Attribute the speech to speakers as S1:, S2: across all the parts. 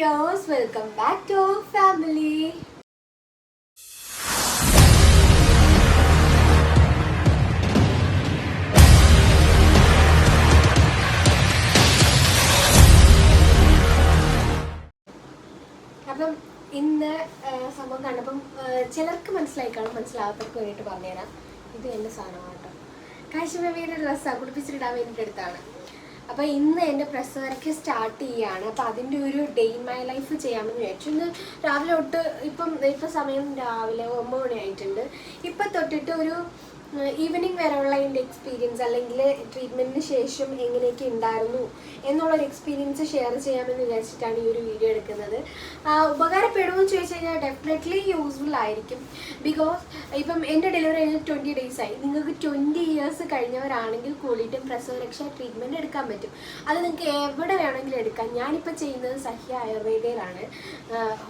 S1: Dears welcome back to family അപ്പം ഇന്ന് സംഭവം കണ്ടപ്പം ചിലർക്ക് മനസ്സിലായി കാണും മനസ്സിലാവാത്തവർക്ക് വേണ്ടിയിട്ട് പറഞ്ഞുതരാം. ഇത് എന്റെ സാധനമാണ് കേട്ടോ കാശ്മീരിയുടെ ഡ്രസ്സാണ് കുളിപ്പിച്ചിടാൻ വേണ്ടിയിട്ട് അപ്പോൾ ഇന്ന് എന്റെ പ്രസവരക്ക് സ്റ്റാർട്ട് ചെയ്യുകയാണ് അപ്പോൾ അതിന്റെ ഒരു ഡേ ഇൻ മൈ ലൈഫ് ചെയ്യാമെന്ന് വിചാരിച്ചു. ഇന്ന് രാവിലെ തൊട്ട് ഇപ്പം ഇപ്പം സമയം രാവിലെ ഒമ്പത് മണി ആയിട്ടുണ്ട്. ഇപ്പം തൊട്ടിട്ട് ഒരു ഈവനിങ് വരെയുള്ള എന്റെ എക്സ്പീരിയൻസ് അല്ലെങ്കിൽ ട്രീറ്റ്മെന്റിന് ശേഷം എങ്ങനെയൊക്കെ ഉണ്ടായിരുന്നു എന്നുള്ളൊരു എക്സ്പീരിയൻസ് ഷെയർ ചെയ്യാമെന്ന് വിചാരിച്ചിട്ടാണ് ഈ ഒരു വീഡിയോ എടുക്കുന്നത്. ഉപകാരപ്പെടുമെന്ന് ചോദിച്ചു കഴിഞ്ഞാൽ ഡെഫിനറ്റ്ലി യൂസ്ഫുൾ ആയിരിക്കും. ബിക്കോസ് ഇപ്പം എന്റെ ഡെലിവറി കഴിഞ്ഞ് ട്വന്റി ഡേയ്സ് ആയി. നിങ്ങൾക്ക് ട്വന്റി ഇയേഴ്സ് കഴിഞ്ഞവരാണെങ്കിൽ കൂടിയിട്ടും പ്രസവരക്ഷ ട്രീറ്റ്മെന്റ് എടുക്കാൻ പറ്റും. അത് നിങ്ങൾക്ക് എവിടെ വേണമെങ്കിലും എടുക്കാം. ഞാനിപ്പോൾ ചെയ്യുന്നത് സഹ്യ ആയുർവേദയിലാണ്.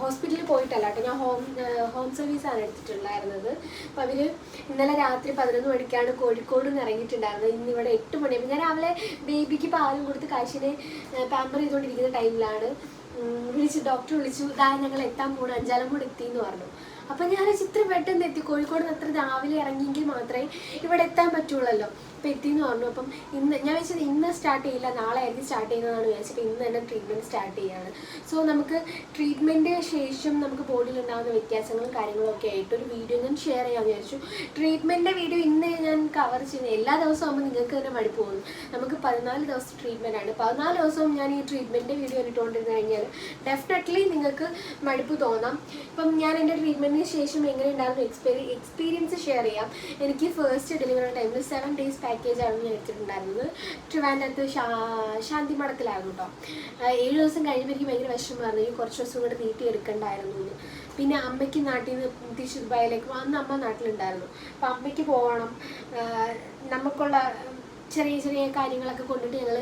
S1: ഹോസ്പിറ്റലിൽ പോയിട്ടല്ല കേട്ടോ. ഞാൻ ഹോം ഹോം സർവീസാണ് എടുത്തിട്ടുണ്ടായിരുന്നത്. അപ്പോൾ അവർ ഇന്നലെ രാത്രി പതിനൊന്ന് മണിക്കാണ് കോഴിക്കോട് നിന്ന് ഇറങ്ങിയിട്ടുണ്ടായിരുന്നത് ഇന്നിവിടെ എട്ട് മണിയാകുമ്പോൾ ഞാൻ രാവിലെ ബേബിക്ക് പാലും കൊടുത്ത് കാശിനെ പാമ്പർ ചെയ്തുകൊണ്ടിരിക്കുന്ന ടൈമിലാണ്. വിളിച്ച് ഡോക്ടർ വിളിച്ചു. ദാ ഞങ്ങൾ എത്താൻ പോകണം കൂടെ എത്തി എന്ന് പറഞ്ഞു. അപ്പം ഞാൻ ചിത്രം പെട്ടെന്ന് എത്തി. കോഴിക്കോട് നിന്ന് അത്ര രാവിലെ ഇറങ്ങിയെങ്കിൽ മാത്രമേ ഇവിടെ എത്താൻ പറ്റുള്ളല്ലോ. എന്ന് പറഞ്ഞു. അപ്പം ഇന്ന് ഞാൻ വെച്ചത് ഇന്ന് സ്റ്റാർട്ട് ചെയ്യില്ല നാളെ ആയിരിക്കും സ്റ്റാർട്ട് ചെയ്യുന്നതാണ് വിചാരിച്ചത്. ഇന്ന് തന്നെ ട്രീറ്റ്മെന്റ് സ്റ്റാർട്ട് ചെയ്യാണ്. സോ നമുക്ക് ട്രീറ്റ്മെന്റ് ശേഷം നമുക്ക് ബോഡിയിൽ ഉണ്ടാകുന്ന വ്യത്യാസങ്ങളും കാര്യങ്ങളും ഒക്കെ ആയിട്ട് ഒരു വീഡിയോ ഞാൻ ഷെയർ ചെയ്യാമെന്ന് വിചാരിച്ചു. ട്രീറ്റ്മെന്റിന്റെ വീഡിയോ ഇന്ന് ഞാൻ കവർ ചെയ്യുന്നത് എല്ലാ ദിവസവും ആകുമ്പോൾ നിങ്ങൾക്ക് തന്നെ മടി പോകുന്നു. നമുക്ക് പതിനാല് ദിവസം ട്രീറ്റ്മെന്റ് ആണ്. പതിനാല് ദിവസവും ഞാൻ ഈ ട്രീറ്റ്മെന്റ് വീഡിയോ ഇട്ടുകൊണ്ടിരുന്നു കഴിഞ്ഞാൽ ഡെഫിനറ്റ്ലി നിങ്ങൾക്ക് മടുപ്പ് തോന്നാം. ഇപ്പം ഞാൻ എന്റെ ട്രീറ്റ്മെന്റിന് ശേഷം എങ്ങനെ എക്സ്പീരി എക്സ്പീരിയൻസ് ഷെയർ ചെയ്യാം. എനിക്ക് ഫസ്റ്റ് ഡെലിവറി ടൈമിൽ സെവൻ ഡേയ്സ് പാക്കേജ് ആണ് ഞാൻ എടുത്തിട്ടുണ്ടായിരുന്നത്. ട്രിവാൻഡ്രത്ത് ശാ ശാന്തി മഠത്തിലായിരുന്നു കേട്ടോ ഏഴ് ദിവസം കഴിയുമ്പോൾ എനിക്ക് ഭയങ്കര വിഷമമായിരുന്നു ഈ കുറച്ച് ദിവസം കൂടെ നീട്ടി എടുക്കണ്ടായിരുന്നു പിന്നെ അമ്മയ്ക്ക് നാട്ടിൽ നിന്ന് തിരിച്ച് ദുബായിലേക്ക് അന്ന് അമ്മ നാട്ടിലുണ്ടായിരുന്നു. അപ്പം അമ്മയ്ക്ക് പോകണം. നമുക്കുള്ള ചെറിയ ചെറിയ കാര്യങ്ങളൊക്കെ കൊണ്ടിട്ട് ഞങ്ങൾ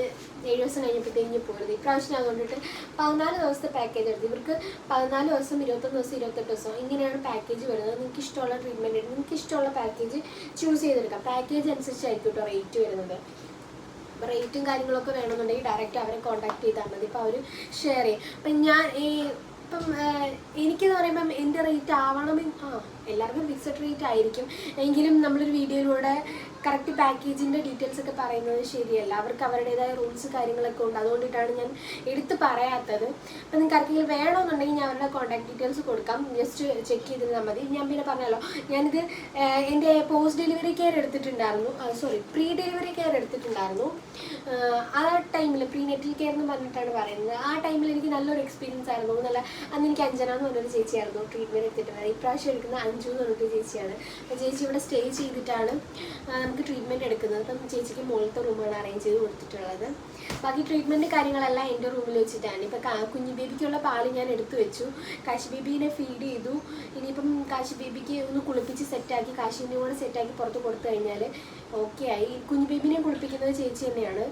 S1: ഏഴ് ദിവസം കഴിഞ്ഞപ്പോഴത്തേക്ക് പോരുത്. ഇപ്രാവശ്യം ഞാൻ കൊണ്ടിട്ട് പതിനാല് ദിവസത്തെ പാക്കേജ് എടുത്തു ഇവർക്ക് പതിനാല് ദിവസം ഇരുപത്തൊന്ന് ദിവസം ഇരുപത്തെട്ട് ദിവസം ഇങ്ങനെയാണ് പാക്കേജ് വരുന്നത്. നിങ്ങൾക്ക് ഇഷ്ടമുള്ള ട്രീറ്റ്മെന്റ് നിങ്ങൾക്ക് ഇഷ്ടമുള്ള പാക്കേജ് ചൂസ് ചെയ്തെടുക്കാം. പാക്കേജ് അനുസരിച്ചായിരിക്കും കേട്ടോ റേറ്റ് വരുന്നത്. അപ്പോൾ റേറ്റും കാര്യങ്ങളൊക്കെ വേണമെന്നുണ്ടെങ്കിൽ ഡയറക്റ്റ് അവരെ കോൺടാക്ട് ചെയ്താൽ മതി. അപ്പോൾ അവർ ഷെയർ ചെയ്യും. അപ്പം ഞാൻ ഈ ഇപ്പം എനിക്കെന്ന് പറയുമ്പം എന്റെ റേറ്റ് ആവണമെങ്കിൽ ആ എല്ലാവർക്കും ഫിക്സഡ് റേറ്റ് ആയിരിക്കും. എങ്കിലും നമ്മളൊരു വീഡിയോയിലൂടെ കറക്റ്റ് പാക്കേജിന്റെ ഡീറ്റെയിൽസ് ഒക്കെ പറയുന്നത് ശരിയല്ല. അവർക്ക് അവരുടേതായ റൂൾസ് കാര്യങ്ങളൊക്കെ ഉണ്ട്. അതുകൊണ്ടിട്ടാണ് ഞാൻ എടുത്ത് പറയാത്തത്. അപ്പം നിങ്ങൾക്ക് ആർക്കെങ്കിലും വേണമെന്നുണ്ടെങ്കിൽ ഞാൻ അവരുടെ കോൺടാക്ട് ഡീറ്റെയിൽസ് കൊടുക്കാം. ജസ്റ്റ് ചെക്ക് ചെയ്തിരുന്നാൽ മതി. ഞാൻ പിന്നെ പറഞ്ഞല്ലോ ഞാനിത് എന്റെ പോസ്റ്റ് ഡെലിവറി കെയർ എടുത്തിട്ടുണ്ടായിരുന്നു. സോറി പ്രീ ഡെലിവറി കെയർ എടുത്തിട്ടുണ്ടായിരുന്നു. ആ ടൈമിൽ പ്രീ നെറ്റൽ കെയർ എന്ന് പറഞ്ഞിട്ടാണ് പറയുന്നത്. ആ ടൈമിൽ എനിക്ക് നല്ലൊരു എക്സ്പീരിയൻസ് ആയിരുന്നു. നല്ല അന്ന് എനിക്ക് അഞ്ജന എന്ന് പറഞ്ഞൊരു ചേച്ചിയായിരുന്നു. ട്രീറ്റ്മെന്റ് എടുത്തിട്ടുണ്ടായിരുന്നു ഇപ്രാവശ്യം എടുക്കുന്ന അഞ്ചു എന്ന് പറഞ്ഞിട്ട് ചേച്ചിയാണ്. അപ്പോൾ ചേച്ചി ഇവിടെ സ്റ്റേ ചെയ്തിട്ടാണ്. നമുക്ക് ട്രീറ്റ്മെന്റ് എടുക്കുന്നത്. അപ്പം ചേച്ചിക്ക് മുകളിലത്തെ റൂമാണ് അറേഞ്ച് ചെയ്ത് കൊടുത്തിട്ടുള്ളത്. ബാക്കി ട്രീറ്റ്മെന്റ് കാര്യങ്ങളെല്ലാം എന്റെ റൂമിൽ വെച്ചിട്ടാണ്. ഇപ്പം കുഞ്ഞു ബേബിക്കുള്ള പാൽ ഞാൻ എടുത്തു വെച്ചു. കാശി ബേബീനെ ഫീഡ് ചെയ്തു. ഇനിയിപ്പം കാശി ബേബിക്ക് ഒന്ന് കുളിപ്പിച്ച് സെറ്റാക്കി കാശിന്റെ കൂടെ സെറ്റാക്കി പുറത്ത് കൊടുത്തു കഴിഞ്ഞാൽ ഓക്കെ ആയി. കുഞ്ഞു ബേബിനെ കുളിപ്പിക്കുന്നത് ചേച്ചി തന്നെയാണ്.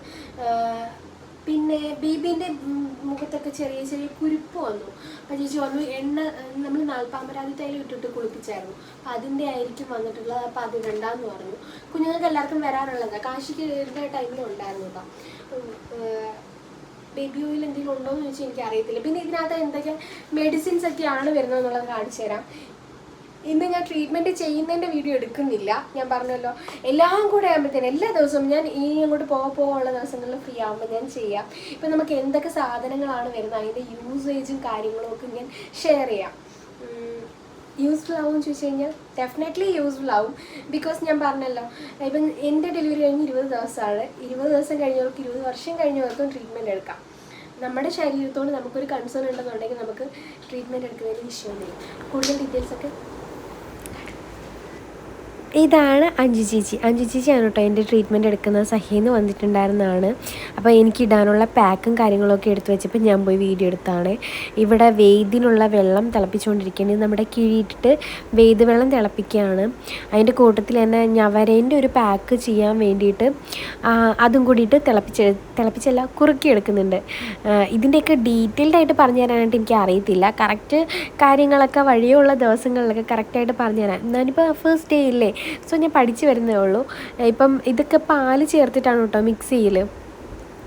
S1: പിന്നെ ബേബീന്റെ മുഖത്തൊക്കെ ചെറിയ ചെറിയ കുരുപ്പ് വന്നു. അപ്പോൾ ചേച്ചി വന്നു എണ്ണ നമ്മൾ നാൽപ്പാമ്പരാതി തൈലം ഇട്ടിട്ട് കുളിപ്പിച്ചായിരുന്നു. അപ്പം അതിന്റെ ആയിരിക്കും വന്നിട്ടുള്ളത്. അപ്പം അത് രണ്ടാന്ന് പറഞ്ഞു. കുഞ്ഞുങ്ങൾക്ക് എല്ലാവർക്കും വരാറുള്ളതാണ് കാശിക്ക് ടൈമിലും ഉണ്ടായിരുന്നു കേട്ടോ ബേബി ഓയിൽ എന്തെങ്കിലും ഉണ്ടോ എന്ന് ചോദിച്ചാൽ എനിക്ക് അറിയത്തില്ല പിന്നെ ഇതിനകത്ത് എന്തൊക്കെ മെഡിസിൻസ് ഒക്കെയാണ് വരുന്നത് എന്നുള്ളത് കാണിച്ചു തരാം. ഇന്ന് ഞാൻ ട്രീറ്റ്മെന്റ് ചെയ്യുന്നതിന്റെ വീഡിയോ എടുക്കുന്നില്ല. ഞാൻ പറഞ്ഞല്ലോ എല്ലാം കൂടെ ആകുമ്പോഴത്തേനും എല്ലാ ദിവസവും ഞാൻ ഈ അങ്ങോട്ട് പോകാൻ പോകാനുള്ള ദിവസങ്ങളിൽ ഫ്രീ ആകുമ്പോൾ ഞാൻ ചെയ്യാം. ഇപ്പം നമുക്ക് എന്തൊക്കെ സാധനങ്ങളാണ് വരുന്നത് അതിന്റെ യൂസേജും കാര്യങ്ങളും ഒക്കെ ഞാൻ ഷെയർ ചെയ്യാം. യൂസ്ഫുൾ ആവും ചോദിച്ചു കഴിഞ്ഞാൽ ഡെഫിനറ്റ്ലി യൂസ്ഫുൾ ആവും. ബിക്കോസ് ഞാൻ പറഞ്ഞല്ലോ ഇപ്പം എന്റെ ഡെലിവറി കഴിഞ്ഞ് ഇരുപത് ദിവസമാണ്. ഇരുപത് ദിവസം കഴിഞ്ഞവർക്ക് ഇരുപത് വർഷം കഴിഞ്ഞവർക്കും ട്രീറ്റ്മെന്റ് എടുക്കാം. നമ്മുടെ ശരീരത്തോട് നമുക്കൊരു കൺസേൺ ഉണ്ടെന്നുണ്ടെങ്കിൽ നമുക്ക് ട്രീറ്റ്മെന്റ് എടുക്കുന്നതിന് വിഷയമൊന്നുമില്ല. കൂടുതൽ ഡീറ്റെയിൽസ് ഒക്കെ
S2: ഇതാണ് അഞ്ജു ചേച്ചി. അഞ്ജു ചേച്ചിയാണ് കേട്ടോ എന്റെ ട്രീറ്റ്മെന്റ് എടുക്കുന്ന സഹീന്ന് വന്നിട്ടുണ്ടായിരുന്നതാണ്. അപ്പോൾ എനിക്ക് ഇടാനുള്ള പാക്കും കാര്യങ്ങളൊക്കെ എടുത്തു വെച്ചപ്പോൾ ഞാൻ പോയി വീഡിയോ എടുത്താണ്. ഇവിടെ വെയ്തിനുള്ള വെള്ളം തിളപ്പിച്ചുകൊണ്ടിരിക്കുകയാണ് നമ്മുടെ കിഴിയിട്ടിട്ട് വെയ്ത് വെള്ളം തിളപ്പിക്കുകയാണ്. അതിന്റെ കൂട്ടത്തിൽ തന്നെ ഞവരേന്റെ ഒരു പാക്ക് ചെയ്യാൻ വേണ്ടിയിട്ട് അതും കൂടിയിട്ട് തിളപ്പിച്ച് തിളപ്പിച്ചല്ല കുറുക്കി എടുക്കുന്നുണ്ട് ആ, ഇതിന്റെയൊക്കെ ഡീറ്റെയിൽഡ് ആയിട്ട് പറഞ്ഞു തരാനായിട്ട് എനിക്ക് അറിയത്തില്ല. കറക്റ്റ് കാര്യങ്ങളൊക്കെ വഴിയുള്ള ദിവസങ്ങളിലൊക്കെ കറക്റ്റായിട്ട് പറഞ്ഞു തരാം. ഞാനിപ്പോൾ ഫസ്റ്റ് ഡേ ഇല്ലേ? സോ ഞാൻ പഠിച്ചു വരുന്നേ ഉള്ളൂ. ഇപ്പം ഇതൊക്കെ പാൽ ചേർത്തിട്ടാണ് കേട്ടോ മിക്സ് ചെയ്യൽ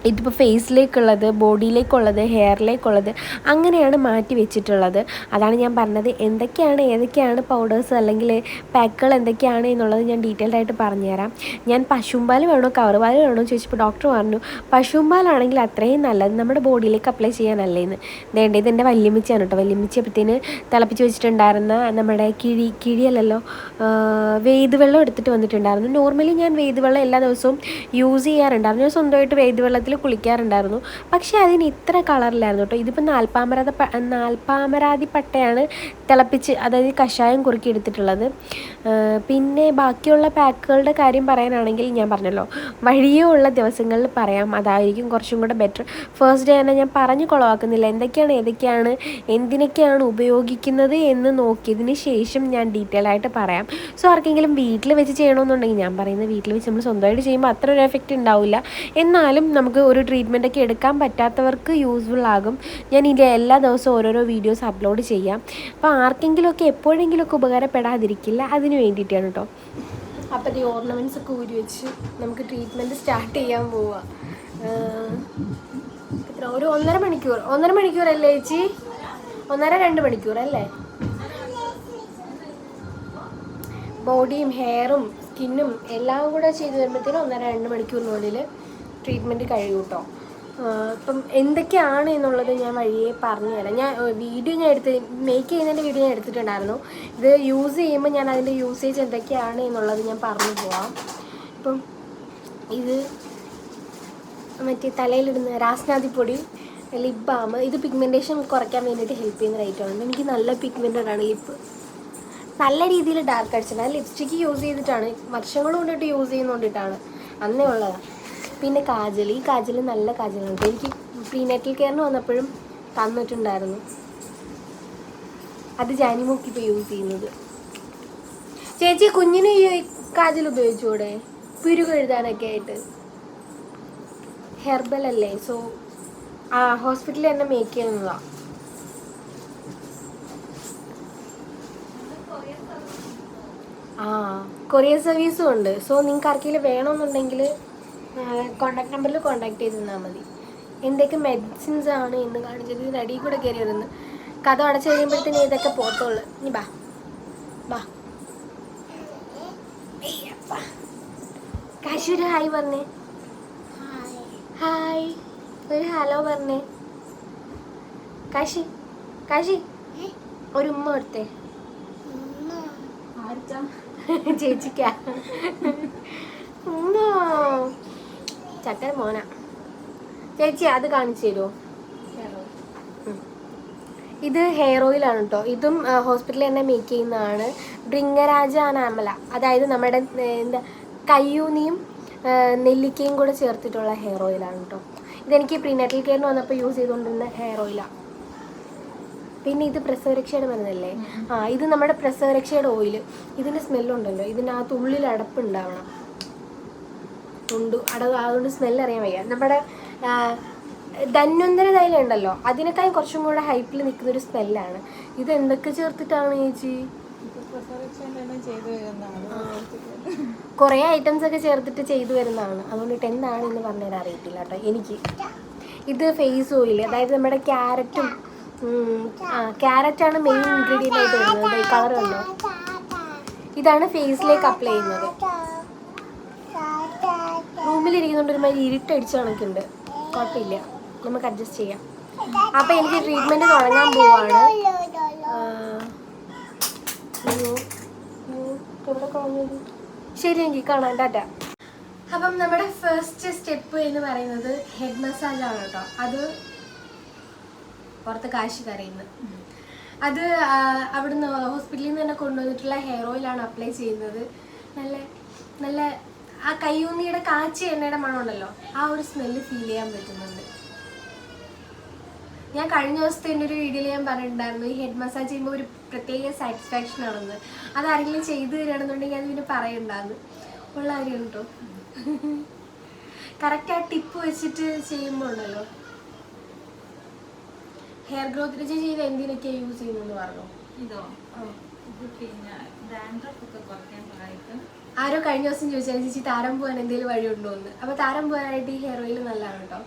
S2: ഇതിപ്പോൾ ഫേസിലേക്കുള്ളത് ബോഡിയിലേക്കുള്ളത് ഹെയറിലേക്കുള്ളത് അങ്ങനെയാണ് മാറ്റി വെച്ചിട്ടുള്ളത്. അതാണ് ഞാൻ പറഞ്ഞത്. എന്തൊക്കെയാണ് ഏതൊക്കെയാണ് പൗഡേഴ്സ് അല്ലെങ്കിൽ പാക്കുകൾ എന്തൊക്കെയാണ് എന്നുള്ളത് ഞാൻ ഡീറ്റെയിൽഡ് ആയിട്ട് പറഞ്ഞുതരാം. ഞാൻ പശുമ്പാൽ വേണോ കവറുപാൽ വേണോ എന്ന് ചോദിച്ചപ്പോൾ ഡോക്ടർ പറഞ്ഞു പശുമ്പാലാണെങ്കിൽ അത്രയും നല്ലത് നമ്മുടെ ബോഡിയിലേക്ക് അപ്ലൈ ചെയ്യാനല്ലേന്ന് വേണ്ട ഇത് എന്റെ വല്യമ്മിച്ചാണ് കേട്ടോ. വല്യമ്മിച്ചപ്പത്തേന് തിളപ്പിച്ച് വെച്ചിട്ടുണ്ടായിരുന്ന നമ്മുടെ കിഴി കിഴിയല്ലല്ലോ വെള്ളം എടുത്തിട്ട് വന്നിട്ടുണ്ടായിരുന്നു. നോർമലി ഞാൻ വെള്ളം എല്ലാ ദിവസവും യൂസ് ചെയ്യാറുണ്ടായിരുന്നു ഞാൻ സ്വന്തമായിട്ട് വെയ്ത് വെള്ളത്തിൽ കുളിക്കാറുണ്ടായിരുന്നു. പക്ഷേ അതിന് ഇത്ര കളറിലായിരുന്നു കേട്ടോ. ഇതിപ്പോൾ നാൽപ്പാമരാത നാൽപ്പാമരാതി പട്ടയാണ് തിളപ്പിച്ച് അതായത് കഷായം കുറുക്കി എടുത്തിട്ടുള്ളത് പിന്നെ ബാക്കിയുള്ള പാക്കുകളുടെ കാര്യം പറയാനാണെങ്കിൽ ഞാൻ പറഞ്ഞല്ലോ വഴിയേ ഉള്ള ദിവസങ്ങളിൽ പറയാം. അതായിരിക്കും കുറച്ചും കൂടെ ബെറ്റർ ഫസ്റ്റ് ഡേ തന്നെ ഞാൻ പറഞ്ഞു കുളവാക്കുന്നില്ല. എന്തൊക്കെയാണ് ഏതൊക്കെയാണ് എന്തിനൊക്കെയാണ് ഉപയോഗിക്കുന്നത് എന്ന് നോക്കിയതിന് ശേഷം ഞാൻ ഡീറ്റെയിൽ ആയിട്ട് പറയാം. സോ ആർക്കെങ്കിലും വീട്ടിൽ വെച്ച് ചെയ്യണമെന്നുണ്ടെങ്കിൽ ഞാൻ പറയുന്നത് വീട്ടിൽ വെച്ച് നമ്മൾ സ്വന്തമായിട്ട് ചെയ്യുമ്പോൾ അത്ര ഒരു എഫക്റ്റ് ഉണ്ടാവില്ല. എന്നാലും നമുക്ക് ഒരു ട്രീറ്റ്മെന്റ് ഒക്കെ എടുക്കാൻ പറ്റാത്തവർക്ക് യൂസ്ഫുൾ ആകും. ഞാൻ ഇതിന്റെ എല്ലാ ദിവസവും ഓരോരോ വീഡിയോസ് അപ്ലോഡ് ചെയ്യാം. അപ്പോൾ ആർക്കെങ്കിലുമൊക്കെ എപ്പോഴെങ്കിലുമൊക്കെ ഉപകാരപ്പെടാതിരിക്കില്ല. അതിന് വേണ്ടിയിട്ടാണ് കേട്ടോ
S1: അപ്പം ഈ ഓർണമെന്റ്സ് ഒക്കെ ഊരി വെച്ച് നമുക്ക് ട്രീറ്റ്മെന്റ് സ്റ്റാർട്ട് ചെയ്യാൻ പോവാ. എത്ര? ഒരു ഒന്നര മണിക്കൂർ. ഒന്നര മണിക്കൂർ അല്ലേ ചേച്ചി? ഒന്നര രണ്ട് മണിക്കൂർ അല്ലേ? ബോഡിയും ഹെയറും സ്കിന്നും എല്ലാം കൂടെ ചെയ്ത് വരുമ്പോഴത്തേനും ഒന്നര രണ്ട് മണിക്കൂറിനുള്ളിൽ ട്രീറ്റ്മെന്റ് കഴിയൂട്ടോ. ഇപ്പം എന്തൊക്കെയാണ് എന്നുള്ളത് ഞാൻ വഴിയെ പറഞ്ഞുതരാം ഞാൻ വീഡിയോ ഞാൻ എടുത്ത് മേക്ക് ചെയ്യുന്നതിന്റെ വീഡിയോ ഞാൻ എടുത്തിട്ടുണ്ടായിരുന്നു. ഇത് യൂസ് ചെയ്യുമ്പോൾ ഞാൻ അതിന്റെ യൂസേജ് എന്തൊക്കെയാണ് എന്നുള്ളത് ഞാൻ പറഞ്ഞു പോവാം. ഇപ്പം ഇത് മറ്റേ തലയിലിടുന്ന രാസ്നാദിപ്പൊടി ലിപ് ബാം ഇത് പിഗ്മെന്റേഷൻ കുറയ്ക്കാൻ വേണ്ടിയിട്ട് ഹെൽപ്പ് ചെയ്യുന്ന ആണ്. എനിക്ക് നല്ല പിഗ്മെന്റഡ് ആണ് ലിപ്പ് നല്ല രീതിയിൽ ഡാർക്ക് അടിച്ചിട്ടുണ്ട്. ലിപ്സ്റ്റിക്ക് യൂസ് ചെയ്തിട്ടാണ് വർഷങ്ങൾ കൊണ്ടിട്ട് യൂസ് ചെയ്യുന്നതുകൊണ്ടിട്ടാണ് അന്നേ ഉള്ളതാണ് പിന്നെ കാജൽ ഈ കാജൽ നല്ല കാജലാണ്. എനിക്ക് പ്രീനാറ്റൽ കെയറിന് വന്നപ്പോഴും തന്നിട്ടുണ്ടായിരുന്നു. അത് ജാനിമോക്ക് ഇപ്പോൾ യൂസ് ചെയ്യുന്നത്. ചേച്ചി കുഞ്ഞിന് ഈ കാജൽ ഉപയോഗിച്ചൂടെ? പിരുക എഴുതാനൊക്കെ ആയിട്ട്. ഹെർബൽ അല്ലേ? സോ ആ ഹോസ്പിറ്റലിൽ തന്നെ മേക്ക് ചെയ്യുന്നതാണ് ആ കൊറിയർ സർവീസും ഉണ്ട്. സോ നിങ്ങൾക്ക് ആർക്കെങ്കിലും വേണമെന്നുണ്ടെങ്കിൽ കോണ്ടാക്ട് നമ്പറിൽ കോണ്ടാക്ട് ചെയ്ത് തന്നാൽ മതി. എന്തൊക്കെ മെഡിസിൻസ് ആണ് എന്ന് കാണിച്ചത്. റെഡി കൂടെ കയറി വരുന്നു. കഥ അടച്ചു കഴിയുമ്പോഴത്തേന് ഇതൊക്കെ പോത്തുള്ളു ഇനി ബാ. ബാ. കാശി ഒരു ഹായ് പറഞ്ഞേ. ഹായ് ഒരു ഹലോ പറഞ്ഞേ. കാശി. കാശി. ഒരു ഉമ്മ കൊടുത്തേ. ചേച്ചിക്കാ. ഉമ്മോ. ചക്കര മോന. ചേച്ചി അത് കാണിച്ചു തരുമോ ഇത് ഹെയർ ഓയിലാണ് കേട്ടോ ഇതും ഹോസ്പിറ്റലിൽ തന്നെ മേക്ക് ചെയ്യുന്നതാണ്. ഡ്രിങ്കരാജ അനാമല അതായത് നമ്മുടെ എന്താ കയ്യൂനിയും നെല്ലിക്കയും കൂടെ ചേർത്തിട്ടുള്ള ഹെയർ ഓയിലാണ് കേട്ടോ ഇതെനിക്ക് പ്രീനെറ്റൽ കെയറിന് വന്നപ്പോൾ യൂസ് ചെയ്തുകൊണ്ടിരുന്ന ഹെയർ ഓയിലാണ് പിന്നെ ഇത് പ്രസവരക്ഷയുടെ മരുന്നല്ലേ? ആ ഇത് നമ്മുടെ പ്രസവരക്ഷയുടെ ഓയിൽ ഇതിന്റെ സ്മെല്ലുണ്ടല്ലോ ഇതിനകത്ത് ഉള്ളിൽ അടപ്പുണ്ടാവണം ഉണ്ട് അട അതുകൊണ്ട് സ്മെല്ല് അറിയാൻ വയ്യ. നമ്മുടെ ധന്വന്തര തൈലം ഉണ്ടല്ലോ അതിനേക്കാളും കുറച്ചും കൂടെ ഹൈപ്പിൽ നിൽക്കുന്ന ഒരു സ്മെല്ലാണ് ഇത് എന്തൊക്കെ ചേർത്തിട്ടാണ് ചേച്ചി? കുറേ ഐറ്റംസ് ഒക്കെ ചേർത്തിട്ട് ചെയ്തു വരുന്നതാണ്. അതുകൊണ്ട് എന്താണ് എന്ന് പറഞ്ഞുതരാൻ അറിയത്തില്ല കേട്ടോ എനിക്ക്. ഇത് ഫേസ് ഓയിൽ അതായത് നമ്മുടെ ക്യാരറ്റും ആണ് മെയിൻ ഇൻഗ്രീഡിയന്റ് ആയിട്ട് വരുന്നത്. കളർ ഉണ്ടോ ഇതാണ് ഫേസിലേക്ക് അപ്ലൈ ചെയ്യുന്നത്. റൂമിലിരിക്കുന്നുണ്ട് ഒരുമാതിരി ഇരുട്ടടിച്ച കണക്കുണ്ട് കുഴപ്പമില്ല നമുക്ക് അഡ്ജസ്റ്റ് ചെയ്യാം. അപ്പം എനിക്ക് ട്രീറ്റ്മെന്റ് തുടങ്ങാൻ പോവാണ്? ശരി എനിക്ക് കാണാം. ടാറ്റ. അപ്പം നമ്മുടെ ഫസ്റ്റ് സ്റ്റെപ്പ് എന്ന് പറയുന്നത് ഹെഡ് മസാജ് ആണ് കേട്ടോ. അത് പുറത്ത് കാശ് കരയുന്നത് അത് അവിടുന്ന് ഹോസ്പിറ്റലിൽ നിന്ന് തന്നെ കൊണ്ടുവന്നിട്ടുള്ള ഹെയർ ഓയിലാണ് അപ്ലൈ ചെയ്യുന്നത്. നല്ല നല്ല ആ കയ്യൂന്നിയുടെ കാച്ചി എണ്ണയുടെ മണമുണ്ടല്ലോ ആ ഒരു സ്മെല്ല് ഫീൽ ചെയ്യാൻ പറ്റുന്നുണ്ട്. ഞാൻ കഴിഞ്ഞ ദിവസത്തെ എന്റെ ഒരു വീഡിയോയിൽ ഞാൻ പറഞ്ഞിട്ടുണ്ടായിരുന്നു ഈ ഹെഡ് മസാജ് ചെയ്യുമ്പോൾ ഒരു പ്രത്യേക സാറ്റിസ്ഫാക്ഷൻ ആണെന്ന്. അത് ആരെങ്കിലും ചെയ്തു തരികയാണെന്നുണ്ടെങ്കിൽ ഞാൻ പിന്നെ പറയണ്ടാന്ന്. ഉള്ള കാര്യം കേട്ടോ കറക്റ്റ് ആ ടിപ്പ് വെച്ചിട്ട് ചെയ്യുമ്പോൾ ഉണ്ടല്ലോ. ഹെയർ ഗ്രോത്ത് വെച്ച് ചെയ്ത് എന്തിനൊക്കെയാണ് യൂസ് ചെയ്യുന്നതെന്ന് പറഞ്ഞു?
S3: ഇത്? പിന്നെ ഡാൻഡ്രഫ് ഒക്കെ കുറയ്ക്കാൻ സഹായിക്കും
S1: ആരോ കഴിഞ്ഞ ദിവസം ചോദിച്ചാൽ ചേച്ചി താരം പോകാൻ എന്തെങ്കിലും വഴി ഉണ്ടോ എന്ന് അപ്പൊ താരം പോകാനായിട്ട് ഈ ഹെയർ ഓയിൽ നല്ലതാണ് കേട്ടോ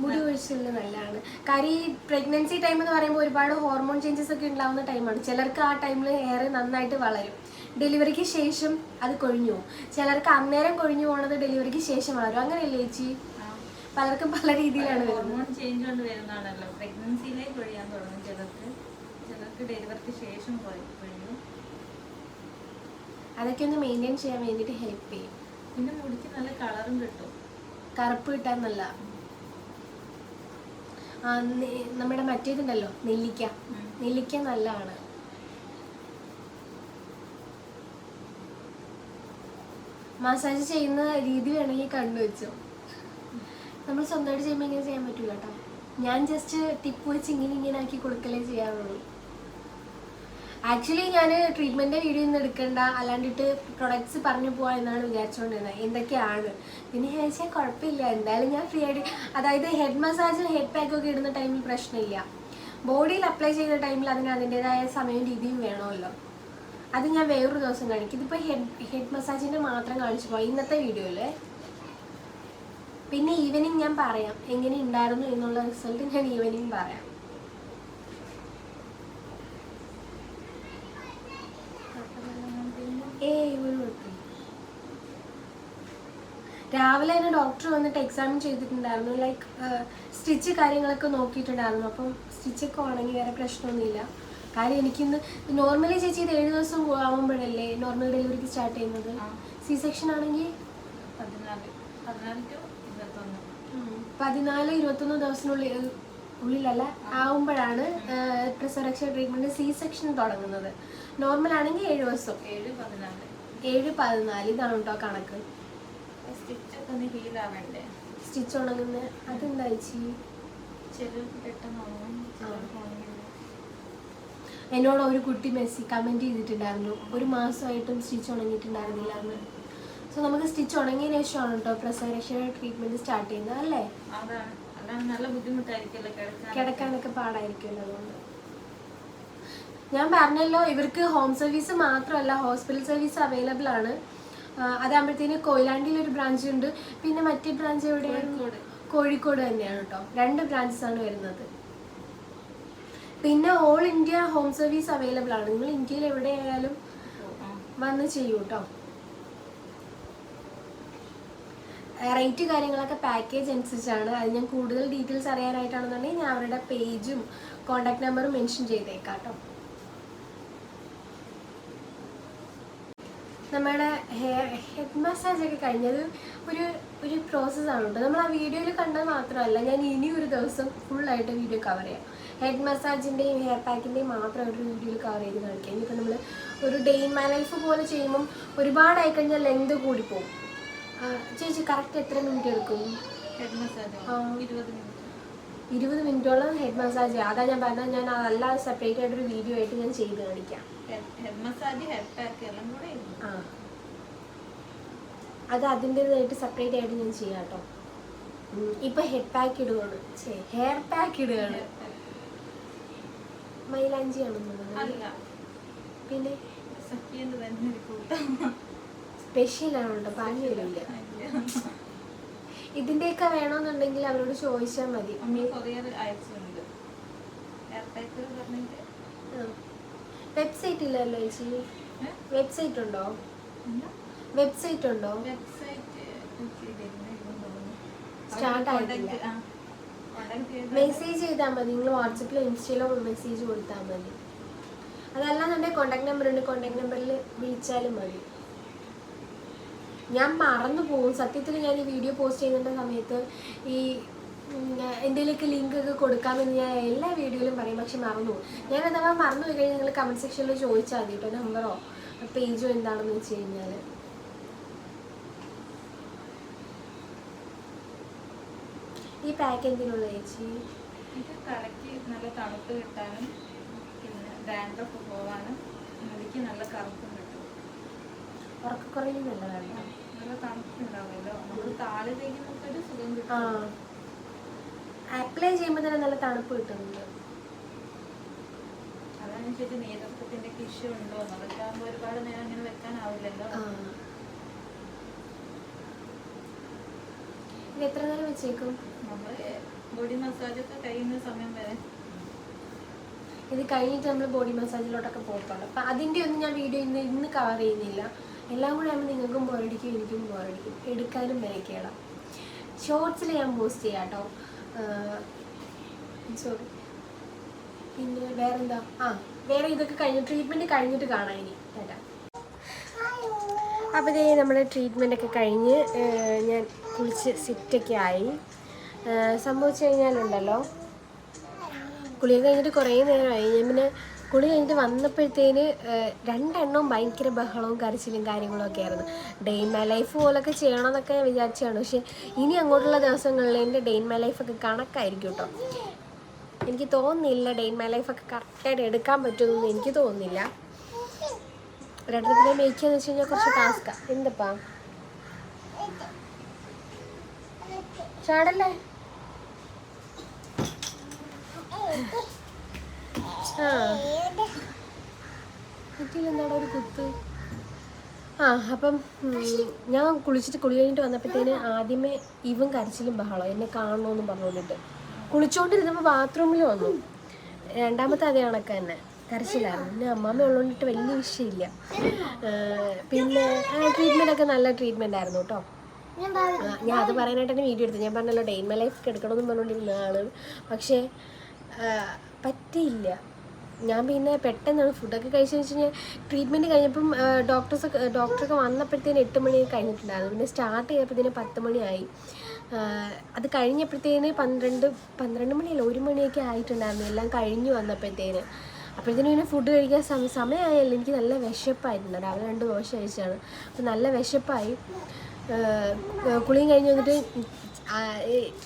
S3: മുടി
S1: ഒഴിച്ചില്ല നല്ലതാണ്. കാര്യം ഈ പ്രഗ്നൻസി ടൈം എന്ന് പറയുമ്പോൾ ഒരുപാട് ഹോർമോൺ ചേഞ്ചസ് ഒക്കെ ഉണ്ടാവുന്ന ടൈമാണ് ചിലർക്ക് ആ ടൈമിൽ ഹെയർ നന്നായിട്ട് വളരും. ഡെലിവറിക്ക് ശേഷം അത് കൊഴിഞ്ഞു പോകും. ചിലർക്ക് അന്നേരം കൊഴിഞ്ഞു പോണത് ഡെലിവറിക്ക് ശേഷം വളരും. അങ്ങനെയല്ലേ ചേച്ചി. പലർക്കും പല രീതിയിലാണ് വരുന്നത്.
S3: ഹോർമോൺ ചേഞ്ച് കൊണ്ട് വരുന്നതാണല്ലോ. പ്രഗ്നൻസിയിലേക്ക് ഒഴിയാൻ തുടങ്ങും ചിലർക്ക്. ചിലർക്ക് ഡെലിവറിക്ക് ശേഷം
S1: അതൊക്കെ ഒന്ന് മെയിന്റെയിൻ ചെയ്യാൻ വേണ്ടിയിട്ട് ഹെൽപ്പ് ചെയ്യും.
S3: പിന്നെ മുടിക്ക് നല്ല കളറും കിട്ടും.
S1: കറുപ്പ് കിട്ടാൻ നല്ല. നമ്മുടെ മറ്റേതുണ്ടല്ലോ നെല്ലിക്ക. നെല്ലിക്ക നല്ലതാണ്. മസാജ് ചെയ്യുന്ന രീതി വേണമെങ്കിൽ കണ്ടുവച്ചോ നമ്മൾ സ്വന്തമായിട്ട് ചെയ്യുമ്പോൾ ഇങ്ങനെ ചെയ്യാൻ പറ്റൂല കേട്ടോ. ഞാൻ ജസ്റ്റ് ടിപ്പ് വെച്ച് ഇങ്ങനെ ഇങ്ങനെ ആക്കി കൊടുക്കലേ ചെയ്യാറുള്ളൂ. ആക്ച്വലി ഞാൻ ട്രീറ്റ്മെന്റ് വീഡിയോ ഒന്നും എടുക്കണ്ട. അല്ലാണ്ടിട്ട് പ്രൊഡക്ട്സ് പറഞ്ഞു പോവാ എന്നാണ് വിചാരിച്ചുകൊണ്ടിരുന്നത് എന്തൊക്കെയാണ്? പിന്നെ ചോദിച്ചാൽ കുഴപ്പമില്ല. എന്തായാലും ഞാൻ ഫ്രീ ആയിട്ട് അതായത് ഹെഡ് മസാജും ഹെഡ് പാക്ക് ഒക്കെ ഇടുന്ന ടൈമിൽ പ്രശ്നമില്ല. ബോഡിയിൽ അപ്ലൈ ചെയ്യുന്ന ടൈമിൽ അതിന് അതിന്റെതായ സമയവും രീതിയും വേണമല്ലോ. അത് ഞാൻ വേറൊരു ദിവസം കാണിക്കും. ഇതിപ്പോൾ ഹെഡ് ഹെഡ് മസാജിന്റെ മാത്രം കാണിച്ചു പോയി ഇന്നത്തെ വീഡിയോയിൽ പിന്നെ ഈവനിങ് ഞാൻ പറയാം. എങ്ങനെ ഉണ്ടായിരുന്നു എന്നുള്ള റിസൾട്ട് ഞാൻ ഈവനിങ് പറയാം. ഏയ് ഒരു കുഴപ്പമില്ല. രാവിലെ തന്നെ ഡോക്ടർ വന്നിട്ട് എക്സാമിൻ ചെയ്തിട്ടുണ്ടായിരുന്നു. ലൈക്ക് സ്റ്റിച്ച് കാര്യങ്ങളൊക്കെ നോക്കിയിട്ടുണ്ടായിരുന്നു. അപ്പം സ്റ്റിച്ചൊക്കെ ആണെങ്കിൽ വേറെ പ്രശ്നമൊന്നുമില്ല. കാര്യം എനിക്കിന്ന് നോർമലി ചേച്ചി ഇത് ഏഴ് ദിവസം ആവുമ്പോഴല്ലേ നോർമൽ ഡെലിവറിക്ക് സ്റ്റാർട്ട് ചെയ്യുന്നത്? സി സെക്ഷൻ ആണെങ്കിൽ?
S3: പതിനാല് പതിനാല് ടു ഇരുപത്തൊന്ന്.
S1: പതിനാല് ഇരുപത്തൊന്ന് ദിവസത്തിനുള്ളിൽ ഉള്ളിലല്ല ആവുമ്പോഴാണ് പ്രസവരക്ഷ ട്രീറ്റ്മെന്റ് സി സെക്ഷൻ തുടങ്ങുന്നത്. നോർമൽ ആണെങ്കിൽ ഏഴ് ദിവസം.
S3: ഏഴ് പതിനാല്.
S1: ഏഴ് പതിനാല് ഇതാണ് കേട്ടോ കണക്ക്. സ്റ്റിച്ച് ഉണങ്ങുന്ന അതെന്താ എന്നോട് ഒരു കുട്ടി മെസ്സി കമന്റ് ചെയ്തിട്ടുണ്ടായിരുന്നു. ഒരു മാസമായിട്ടും സ്റ്റിച്ച് ഉണങ്ങിയിട്ടുണ്ടായിരുന്നില്ല എന്ന് സോ നമുക്ക് സ്റ്റിച്ച് ഉണങ്ങിയതിന് ശേഷമാണ് കേട്ടോ പ്രസവരക്ഷ ട്രീറ്റ്മെന്റ് സ്റ്റാർട്ട് ചെയ്യുന്നത് അല്ലേ?
S3: അതാണ്.
S1: കിടക്കാനൊക്കെ. പാടായിരിക്കുമല്ലോ അതുകൊണ്ട്. ഞാൻ പറഞ്ഞല്ലോ ഇവർക്ക് ഹോം സർവീസ് മാത്രമല്ല ഹോസ്പിറ്റൽ സർവീസ് അവൈലബിൾ ആണ്. അതാകുമ്പോഴത്തേന് കൊയിലാണ്ടിയിൽ ഒരു ബ്രാഞ്ച് ഉണ്ട്. പിന്നെ മറ്റേ ബ്രാഞ്ച് എവിടെയാണ്?
S3: കോഴിക്കോട്.
S1: തന്നെയാണ് കേട്ടോ. രണ്ട് ബ്രാഞ്ചസ് ആണ് വരുന്നത്. പിന്നെ all India home service available ആണ്. നിങ്ങൾ ഇന്ത്യയിൽ എവിടെയായാലും. വന്ന് ചെയ്യൂ കേട്ടോ. റേറ്റ് കാര്യങ്ങളൊക്കെ പാക്കേജ് അനുസരിച്ചാണ്. അത് ഞാൻ കൂടുതൽ ഡീറ്റെയിൽസ് അറിയാനായിട്ടാണെന്നുണ്ടെങ്കിൽ ഞാൻ അവരുടെ പേജും കോണ്ടാക്ട് നമ്പറും മെൻഷൻ ചെയ്തേക്കാം കേട്ടോ നമ്മുടെ ഹെയർ ഹെഡ് മസാജ് ഒക്കെ കഴിഞ്ഞത് ഒരു ഒരു പ്രോസസ്സാണ് കേട്ടോ നമ്മൾ ആ വീഡിയോയിൽ കണ്ടത് മാത്രമല്ല ഞാൻ ഇനി ഒരു ദിവസം ഫുള്ളായിട്ട് വീഡിയോ കവർ ചെയ്യാം. ഹെഡ് മസാജിന്റെയും ഹെയർ പാക്കിന്റെയും മാത്രം ഒരു വീഡിയോയിൽ കവർ ചെയ്ത് കാണിക്കാം. ഇനിയിപ്പോൾ നമ്മൾ ഒരു ഡേ ഇൻ മൈ ലൈഫ് പോലെ ചെയ്യുമ്പം ഒരുപാടായി കഴിഞ്ഞാൽ ലെങ്ത് കൂടിപ്പോകും ചേച്ചി കറക്റ്റ് എത്ര മിനിറ്റ് എടുക്കും?
S3: ഹെഡ് മസാജ്
S1: ആ.
S3: ഇരുപത് മിനിറ്റ്
S1: ഇരുപത് മിനിറ്റോളം ഹെഡ് മസാജ് അതാ ഞാൻ പറഞ്ഞത് ഞാൻ നല്ല സെപ്പറേറ്റ് ആയിട്ടൊരു വീഡിയോ ആയിട്ട് ഞാൻ ചെയ്ത് കാണിക്കാം.
S3: ഹെഡ് മസാജ് ഹെഡ് പാക്ക് എല്ലാം കൂടെ ഇരുന്നു
S1: ആ. അത് അതിന്റെതായിട്ട് സെപ്പറേറ്റ് ആയിട്ട് ഞാൻ ചെയ്യാം കേട്ടോ. ഇപ്പൊ ഹെഡ് പാക്ക് ഇടുകയാണ് ഹെയർ പാക്ക് ഇടുകയാണ്
S3: മൈലാഞ്ചിയാണെന്നുള്ളത്
S1: പിന്നെ?
S3: സഫിയന്റെ തന്നെ ഒരു കൂട്ടം
S1: സ്പെഷ്യൽ പാഞ്ഞു വരില്ല ഇതിന്റെയൊക്കെ വേണമെന്നുണ്ടെങ്കിൽ അവരോട് ചോദിച്ചാൽ മതി. വെബ്സൈറ്റ് ഇല്ലല്ലോ ചേച്ചി. വെബ്സൈറ്റ് ഉണ്ടോ? വെബ്സൈറ്റ് ഉണ്ടോ? സ്റ്റാർട്ട് ആയിട്ടില്ല. മെസ്സേജ് ചെയ്താൽ മതി. നിങ്ങൾ വാട്സപ്പിലോ ഇൻസ്റ്റയിലോ മെസ്സേജ് കൊടുത്താൽ മതി. അതല്ലാന്നുണ്ടെങ്കിൽ കോണ്ടാക്ട് നമ്പർ ഉണ്ട്. കോണ്ടാക്ട് നമ്പറിൽ വിളിച്ചാലും മതി. ഞാൻ മറന്നു പോകും. സത്യത്തിൽ ഞാൻ ഈ വീഡിയോ പോസ്റ്റ് ചെയ്യുന്ന സമയത്ത് ഈ എന്തെങ്കിലുമൊക്കെ ലിങ്ക് ഒക്കെ കൊടുക്കാമെന്ന് ഞാൻ എല്ലാ വീഡിയോയിലും പറയും. പക്ഷെ മറന്നു ഞാൻ അഥവാ മറന്നു പോയി കഴിഞ്ഞാൽ നിങ്ങൾ കമന്റ് സെക്ഷനിൽ ചോദിച്ചാൽ മതി കേട്ടോ നമ്പറോ പേജോ എന്താണെന്ന് വെച്ച് കഴിഞ്ഞാൽ ഈ പാക്ക് എന്തിനുള്ള ചേച്ചി?
S3: തലയ്ക്ക് നല്ല തണുപ്പ് കിട്ടാനും പിന്നെ ഡാൻഡ്രഫ് പോകാനും നല്ല കറുപ്പും ആ, നല്ല തണുപ്പുണ്ടാവുമല്ലോ. താഴെ തേക്കുന്നൊരു സുഖം കിട്ടും.
S1: അപ്ലൈ ചെയ്യുമ്പോൾ തന്നെ നല്ല തണുപ്പ് കിട്ടുന്നുണ്ട്.
S3: നേതൃത്വത്തിന്റെ ഇഷ്യൂ ഉണ്ടോ? എന്ന് അതൊക്കെ ആകുമ്പോൾ ഒരുപാട് നേരം അങ്ങനെ വെക്കാനാവില്ലല്ലോ.
S1: എത്ര നേരം വെച്ചേക്കും?
S3: നമ്മൾ ബോഡി മസാജ് ഒക്കെ കഴിയുന്ന സമയം വരെ.
S1: ഇത് കഴിഞ്ഞിട്ട് നമ്മൾ ബോഡി മസാജിലോട്ടൊക്കെ പോകത്തുള്ളൂ. അപ്പം അതിന്റെ ഒന്നും ഞാൻ വീഡിയോ ഇന്ന് ഇന്ന് കവർ ചെയ്യുന്നില്ല. എല്ലാം കൂടെ ആകുമ്പോൾ നിങ്ങൾക്കും ബോറടിക്കും എനിക്കും ബോറടിക്കും എടുക്കാനും വിലക്കേടാം ഷോർട്സിൽ ഞാൻ പോസ്റ്റ് ചെയ്യാം കേട്ടോ സോറി പിന്നെ വേറെന്താ? ആ വേറെ ഇതൊക്കെ കഴിഞ്ഞ് ട്രീറ്റ്മെന്റ് കഴിഞ്ഞിട്ട് കാണാം ഇനി. കേട്ടാ. അപ്പോൾ ഇതേ നമ്മുടെ ട്രീറ്റ്മെന്റ് ഒക്കെ കഴിഞ്ഞ് ഞാൻ കുളിച്ച് സിറ്റൊക്കെ ആയി. സംഭവിച്ചു കഴിഞ്ഞാലുണ്ടല്ലോ. കുളിയൊക്കെ കഴിഞ്ഞിട്ട് കുറേ നേരമായി ഞാൻ പിന്നെ കുളി കഴിഞ്ഞിട്ട് വന്നപ്പോഴത്തേന് രണ്ടെണ്ണവും ഭയങ്കര ബഹളവും കരച്ചിലും കാര്യങ്ങളും ഒക്കെ ആയിരുന്നു. ഡേ ഇൻ മൈ ലൈഫ് പോലൊക്കെ ചെയ്യണമെന്നൊക്കെ ഞാൻ വിചാരിച്ചതാണ്. പക്ഷേ ഇനി അങ്ങോട്ടുള്ള ദിവസങ്ങളിൽ എന്റെ ഡേ ഇൻ മൈ ലൈഫൊക്കെ കണക്കായിരിക്കും കേട്ടോ. എനിക്ക് തോന്നുന്നില്ല ഡേ ഇൻ മൈ ലൈഫൊക്കെ കറക്റ്റായിട്ട് എടുക്കാൻ പറ്റുമെന്ന് എനിക്ക് തോന്നുന്നില്ല. ഒരിടത്തിനെ മേയ്ക്കുക എന്ന് വെച്ച് കഴിഞ്ഞാൽ കുറച്ച് ടാസ്ക്കാണ് എന്തപ്പാ? ചാടല്ലേ? ആ. നെറ്റിയിലെന്താടാ ഒരു കുത്ത്? ആ അപ്പം ഞാൻ കുളിച്ചിട്ട് കുളി കഴിഞ്ഞിട്ട് വന്നപ്പോഴത്തേന് ആദ്യമേ ഇവൻ കരച്ചിലും ബഹളം എന്നെ കാണണമെന്ന് പറഞ്ഞുകൊണ്ടിട്ട് കുളിച്ചോണ്ടിരുന്നപ്പോൾ ബാത്റൂമിൽ വന്നു. രണ്ടാമത്തെ അതേ കണക്ക് തന്നെ. കരച്ചിലായിരുന്നു. പിന്നെ അമ്മാമ്മ ഉള്ളതുകൊണ്ടിട്ട് വലിയ വിഷയമില്ല. പിന്നെ ട്രീറ്റ്മെന്റ് ഒക്കെ നല്ല ട്രീറ്റ്മെന്റ് ആയിരുന്നു കേട്ടോ ഞാൻ അത് പറയാനായിട്ട് തന്നെ വീഡിയോ എടുത്തു. ഞാൻ പറഞ്ഞല്ലോ ഡെയിൻ മൈ ലൈഫ് എടുക്കണമെന്ന് പറഞ്ഞുകൊണ്ടിരുന്ന ആൾ. പക്ഷേ പറ്റിയില്ല. ഞാൻ പിന്നെ പെട്ടെന്നാണ് ഫുഡൊക്കെ കഴിച്ചതെന്ന് വെച്ച് കഴിഞ്ഞാൽ ട്രീറ്റ്മെന്റ് കഴിഞ്ഞപ്പം ഡോക്ടേഴ്സൊക്കെ ഡോക്ടറൊക്കെ വന്നപ്പോഴത്തേന് എട്ട് മണി കഴിഞ്ഞിട്ടുണ്ടായിരുന്നു. പിന്നെ സ്റ്റാർട്ട് ചെയ്തപ്പോഴത്തേന് പത്ത് മണിയായി. അത് കഴിഞ്ഞപ്പോഴത്തേന് പന്ത്രണ്ട് പന്ത്രണ്ട് മണിയല്ല ഒരു മണിയൊക്കെ ആയിട്ടുണ്ടായിരുന്നു. എല്ലാം കഴിഞ്ഞു വന്നപ്പോഴത്തേന്. അപ്പോഴത്തേനും പിന്നെ ഫുഡ് കഴിക്കാൻ സമയം സമയമായല്ലോ എനിക്ക് നല്ല വിശപ്പായിരുന്നു. രാവിലെ രണ്ട് ദോശ കഴിച്ചാണ് അപ്പം നല്ല വിശപ്പായി. കുളിയും കഴിഞ്ഞ് വന്നിട്ട്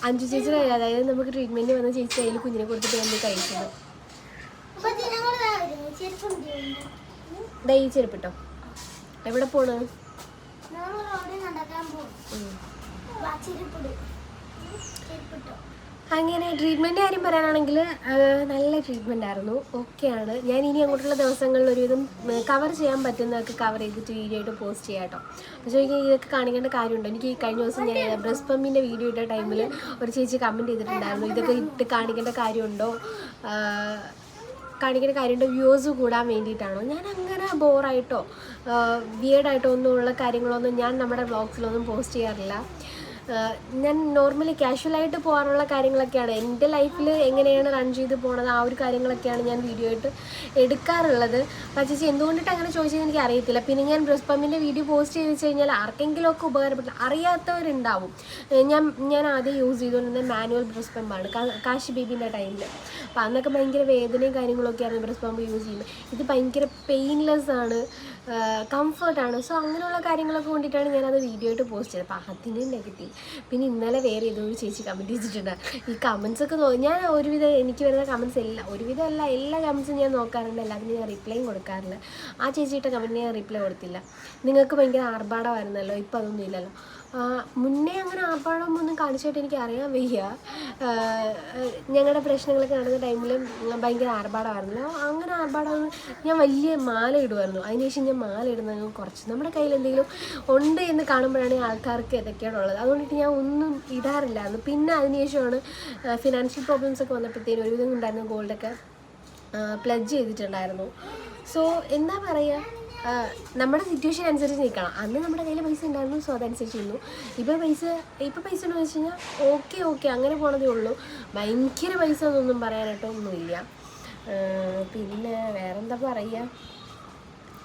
S1: അഞ്ചു ചേച്ചിയുടെ അതായത് നമുക്ക് ട്രീറ്റ്മെന്റ് വന്ന ചേച്ചി കയ്യിൽ കുഞ്ഞിനെ കൊടുത്തിട്ട് നമ്മൾ കഴിക്കുന്നത് ദേ ചെരുപ്പിട്ടോ എവിടെ പോണ്. അങ്ങനെ ട്രീറ്റ്മെന്റ് കാര്യം പറയാനാണെങ്കിൽ നല്ല ട്രീറ്റ്മെന്റ് ആയിരുന്നു. ഓക്കെയാണ് ഞാൻ ഇനി അങ്ങോട്ടുള്ള ദിവസങ്ങളിൽ ഒരുവിധം കവർ ചെയ്യാൻ പറ്റുന്നതൊക്കെ കവർ ചെയ്തിട്ട് വീഡിയോ ആയിട്ട് പോസ്റ്റ് ചെയ്യാം കേട്ടോ. പക്ഷേ എനിക്ക് ഇതൊക്കെ കാണിക്കേണ്ട കാര്യമുണ്ടോ. എനിക്ക് ഈ കഴിഞ്ഞ ദിവസം ഞാൻ ബ്രസ്റ്റ് പമ്പിന്റെ വീഡിയോ ഇട്ട ടൈമിൽ ഒരു ചേച്ചി കമന്റ് ചെയ്തിട്ടുണ്ടായിരുന്നു. ഇതൊക്കെ ഇട്ട് കാണിക്കേണ്ട കാര്യമുണ്ടോ? ആ, കാര്യമുണ്ട്. വ്യൂസ് കൂടാൻ വേണ്ടിയിട്ടാണോ. ഞാൻ അങ്ങനെ ബോറായിട്ടോ വിയേഡായിട്ടോ ഒന്നും ഉള്ള കാര്യങ്ങളൊന്നും ഞാൻ നമ്മുടെ വ്ളോഗ്സിലൊന്നും പോസ്റ്റ് ചെയ്യാറില്ല. ഞാൻ നോർമലി കാഷ്വലായിട്ട് പോകാനുള്ള കാര്യങ്ങളൊക്കെയാണ്. എന്റെ ലൈഫിൽ എങ്ങനെയാണ് റൺ ചെയ്ത് പോണത്? ആ ഒരു കാര്യങ്ങളൊക്കെയാണ് ഞാൻ വീഡിയോ ആയിട്ട് എടുക്കാറുള്ളത്. അപ്പം ചേച്ചി എന്തുകൊണ്ടിട്ട് അങ്ങനെ ചോദിച്ചത് എനിക്ക് അറിയത്തില്ല. പിന്നെ ഞാൻ ബ്രസ് പമ്പിന്റെ വീഡിയോ പോസ്റ്റ് ചെയ്ത് വെച്ച് കഴിഞ്ഞാൽ ആർക്കെങ്കിലുമൊക്കെ ഉപകാരപ്പെട്ടില്ല അറിയാത്തവരുണ്ടാവും. ഞാൻ ഞാൻ ആദ്യം യൂസ് ചെയ്തുകൊണ്ടിരുന്നത് മാനുവൽ ബ്രസ് പമ്പാണ് കാശി ബേബിന്റെ ടൈമിൽ അപ്പം അന്നൊക്കെ ഭയങ്കര വേദനയും കാര്യങ്ങളൊക്കെ ആയിരുന്നു ബ്രസ്റ്റ് പമ്പ് യൂസ് ചെയ്യുന്നത്. ഇത് ഭയങ്കര പെയിൻലെസ് ആണ്. കംഫർട്ടാണ് സോ അങ്ങനെയുള്ള കാര്യങ്ങളൊക്കെ കൊണ്ടിട്ടാണ് ഞാനത് വീഡിയോ ആയിട്ട് പോസ്റ്റ് ചെയ്തത്. അപ്പോൾ അതിന് നെഗറ്റീവ് പിന്നെ ഇന്നലെ വേറെ ഏതോ ഒരു ചേച്ചി കമന്റ് ചെയ്തിട്ടുണ്ട്. ഈ കമൻസ് ഒക്കെ നോ ഞാൻ ഒരുവിധം എനിക്ക് വരുന്ന കമൻസ് എല്ലാം ഒരുവിധം അല്ല എല്ലാ കമൻസും ഞാൻ നോക്കാറുണ്ട്. എല്ലാത്തിനും ഞാൻ റിപ്ലൈയും കൊടുക്കാറില്ല. ആ ചേച്ചിയുടെ കമന്റിന് ഞാൻ റിപ്ലൈ കൊടുത്തില്ല. നിങ്ങൾക്ക് ഭയങ്കര ആർഭാടമായിരുന്നല്ലോ. ഇപ്പം അതൊന്നും ഇല്ലല്ലോ. മുന്നേ അങ്ങനെ ആർഭാടമൊന്നും കാണിച്ചിട്ട് എനിക്ക് അറിയാൻ വയ്യ. ഞങ്ങളുടെ പ്രശ്നങ്ങളൊക്കെ നടന്ന ടൈമിൽ ഭയങ്കര ആർഭാടമായിരുന്നല്ലോ അങ്ങനെ ആർഭാടം ഞാൻ വലിയ മാല ഇടുമായിരുന്നു അതിനുശേഷം ഞാൻ മാല ഇടുന്നത് കുറച്ച്. നമ്മുടെ കയ്യിൽ എന്തെങ്കിലും ഉണ്ട് എന്ന് കാണുമ്പോഴാണ് ആൾക്കാർക്ക് ഇതൊക്കെയാണ് ഉള്ളത്. അതുകൊണ്ടിട്ട് ഞാൻ ഒന്നും ഇടാറില്ലായിരുന്നു. പിന്നെ അതിനുശേഷമാണ് ഫിനാൻഷ്യൽ പ്രോബ്ലംസ് ഒക്കെ വന്നപ്പോഴത്തേനും ഒരുവിധം ഉണ്ടായിരുന്ന ഗോൾഡൊക്കെ പ്ലജ് ചെയ്തിട്ടുണ്ടായിരുന്നു. സോ എന്താ പറയുക നമ്മുടെ സിറ്റുവേഷൻ അനുസരിച്ച് നിൽക്കണം അന്ന് നമ്മുടെ കയ്യിൽ പൈസ ഉണ്ടായിരുന്നു സോ അതനുസരിച്ച് നിന്നു. ഇപ്പോൾ പൈസ ഇപ്പോൾ പൈസ ഉണ്ടെന്ന് വെച്ച് കഴിഞ്ഞാൽ ഓക്കെ ഓക്കെ അങ്ങനെ പോണതേ ഉള്ളൂ. ഭയങ്കര പൈസ എന്നൊന്നും പറയാനായിട്ടോ ഒന്നുമില്ല. പിന്നെ വേറെന്താ പറയുക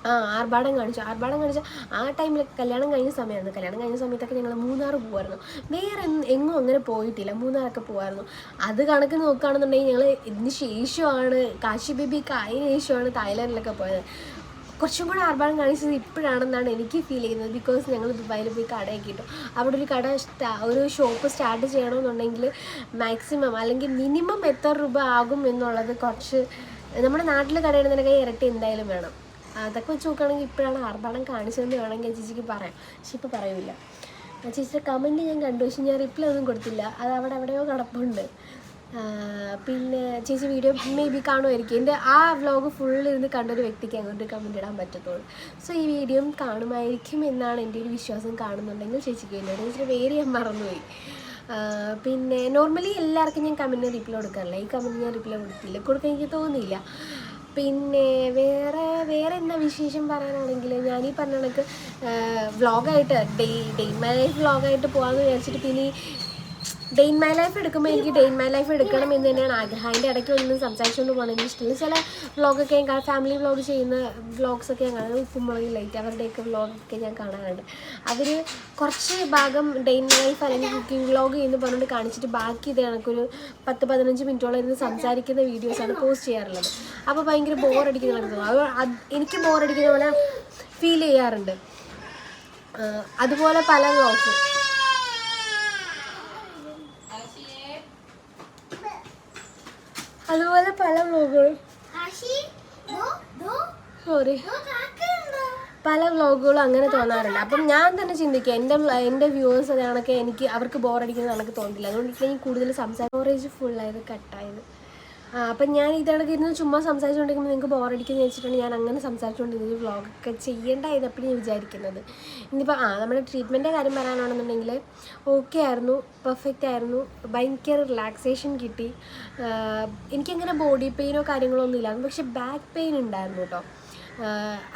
S1: ആ ആർഭാടം കാണിച്ചു. ആർഭാടം കാണിച്ച ആ ടൈമിൽ കല്യാണം കഴിഞ്ഞ സമയമായിരുന്നു കല്യാണം കഴിഞ്ഞ സമയത്തൊക്കെ ഞങ്ങൾ മൂന്നാർ പോകുമായിരുന്നു വേറെ എങ്- എങ്ങും അങ്ങനെ പോയിട്ടില്ല. മൂന്നാറൊക്കെ പോകുമായിരുന്നു അത് കണക്ക് നോക്കുകയാണെന്നുണ്ടെങ്കിൽ ഞങ്ങൾ ഇതിന് ശേഷമാണ് കാശി ബേബിക്ക് അതിന് ശേഷമാണ് തായ്ലാൻഡിലൊക്കെ പോയത്. കുറച്ചും കൂടെ ആർഭാടം കാണിച്ചത് ഇപ്പോഴാണെന്നാണ് എനിക്ക് ഫീൽ ചെയ്യുന്നത്. ബിക്കോസ് ഞങ്ങൾ ദുബായിൽ പോയി കടയൊക്കെ ഇട്ടു. അവിടെ ഒരു കട ഒരു ഷോപ്പ് സ്റ്റാർട്ട് ചെയ്യണമെന്നുണ്ടെങ്കിൽ മാക്സിമം അല്ലെങ്കിൽ മിനിമം എത്ര രൂപ ആകും എന്നുള്ളത് കുറച്ച് നമ്മുടെ നാട്ടിൽ കടയിടുന്നതിനൊക്കെ ഇരട്ടി എന്തായാലും വേണം. അതൊക്കെ വെച്ച് നോക്കുകയാണെങ്കിൽ ഇപ്പോഴാണ് ആർഭാടം കാണിച്ചതെന്ന് വേണമെങ്കിൽ ചേച്ചിക്ക് പറയാം. പക്ഷെ ഇപ്പോൾ പറയൂല ചേച്ചിയുടെ കമന്റ് ഞാൻ കണ്ടു. പക്ഷെ ഞാൻ റിപ്ലൈ ഒന്നും കൊടുത്തില്ല. അത് അവിടെ എവിടെയോ കിടപ്പുണ്ട് പിന്നെ ചേച്ചി വീഡിയോ മേ ബി കാണുമായിരിക്കും. എന്റെ ആ വ്ലോഗ് ഫുൾ ഇരുന്ന് കണ്ടൊരു വ്യക്തിക്ക് അങ്ങോട്ട് കമന്റ് ഇടാൻ പറ്റത്തുള്ളൂ. സോ ഈ വീഡിയോയും കാണുമായിരിക്കും എന്നാണ് എന്റെ ഒരു വിശ്വാസം കാണുന്നുണ്ടെങ്കിൽ ചേച്ചിക്ക് എന്നോട് ചേച്ചിയുടെ പേര് ഞാൻ മറന്നുപോയി. പിന്നെ നോർമലി എല്ലാവർക്കും ഞാൻ കമന്റ് റിപ്ലൈ കൊടുക്കാറില്ല. ഈ കമന്റ് ഞാൻ റിപ്ലൈ കൊടുത്തില്ല. കൊടുക്കാൻ എനിക്ക് തോന്നിയില്ല. പിന്നെ വേറെ വേറെ എന്താ വിശേഷം പറയാനാണെങ്കിൽ ഞാൻ ഈ പറഞ്ഞ കണക്ക് വ്ളോഗായിട്ട് ഡേ ഡേ മൈ ലൈഫ് വ്ളോഗായിട്ട് പോകാമെന്ന് വിചാരിച്ചിട്ട് പിന്നെ ഡേ ഇൻ മൈ ലൈഫ് എടുക്കുമ്പോൾ എനിക്ക് ഡേ ഇൻ മൈ ലൈഫ് എടുക്കണം എന്ന് തന്നെയാണ് ആഗ്രഹം. അതിന്റെ ഇടയ്ക്ക് ഒന്നും സംസാരിച്ചുകൊണ്ട് പോകണം എനിക്ക് ഇഷ്ടമില്ല ചില വ്ളോഗൊക്കെ ഞാൻ ഫാമിലി വ്ളോഗ് ചെയ്യുന്ന വ്ളോഗ്സൊക്കെ ഞാൻ കാണുന്നത് ഉപ്പുമുളക് ലൈറ്റ് അവരുടെയൊക്കെ വ്ളോഗൊക്കെ ഞാൻ കാണാറുണ്ട്. അവർ കുറച്ച് ഭാഗം ഡെയിൻ മൈ ലൈഫ് അല്ലെങ്കിൽ കുക്കിംഗ് വ്ളോഗ് എന്ന് പറഞ്ഞുകൊണ്ട് കാണിച്ചിട്ട് ബാക്കി ഇത് കണക്കൊരു പത്ത് പതിനഞ്ച് മിനിറ്റോളം ഇരുന്ന് സംസാരിക്കുന്ന വീഡിയോസാണ് പോസ്റ്റ് ചെയ്യാറുള്ളത്. അപ്പോൾ ഭയങ്കര ബോറടിക്കുന്ന പോലെ തോന്നും അത് എനിക്ക് ബോറടിക്കുന്ന പോലെ ഫീൽ ചെയ്യാറുണ്ട്. അതുപോലെ പല വ്ളോഗ്സും അതുപോലെ പല വ്ലോഗുകളും സോറി പല വ്ലോഗുകളും അങ്ങനെ തോന്നാറുണ്ട്. അപ്പം ഞാൻ തന്നെ ചിന്തിക്കുക എന്റെ എന്റെ വ്യൂവേഴ്സ് അതാണൊക്കെ എനിക്ക് അവർക്ക് ബോറടിക്കുന്നത് എനിക്ക് തോന്നില്ല. അതുകൊണ്ട് എനിക്ക് കൂടുതൽ സംസാരം ഫുള്ളായത് കട്ടായത്. അപ്പം ഞാൻ ഇതണക്ക് ഇരുന്ന് ചുമ്മാ സംസാരിച്ചുകൊണ്ടിരിക്കുമ്പോൾ നിങ്ങൾക്ക് ബോറടിക്കുന്നു വെച്ചിട്ടുണ്ടെങ്കിൽ ഞാൻ അങ്ങനെ സംസാരിച്ചുകൊണ്ടിരുന്നത് വ്ളോഗൊക്കെ ചെയ്യേണ്ടായതെപ്പോഴും ഞാൻ വിചാരിക്കുന്നത്. ഇനിയിപ്പോൾ ആ നമ്മുടെ ട്രീറ്റ്മെന്റിന്റെ കാര്യം പറയാനാണെന്നുണ്ടെങ്കിൽ ഓക്കെ ആയിരുന്നു പെർഫെക്റ്റ് ആയിരുന്നു ഭയങ്കര റിലാക്സേഷൻ കിട്ടി. എനിക്കങ്ങനെ ബോഡി പെയിനോ കാര്യങ്ങളോ ഒന്നും ഇല്ലായിരുന്നു പക്ഷേ ബാക്ക് പെയിൻ ഉണ്ടായിരുന്നു കേട്ടോ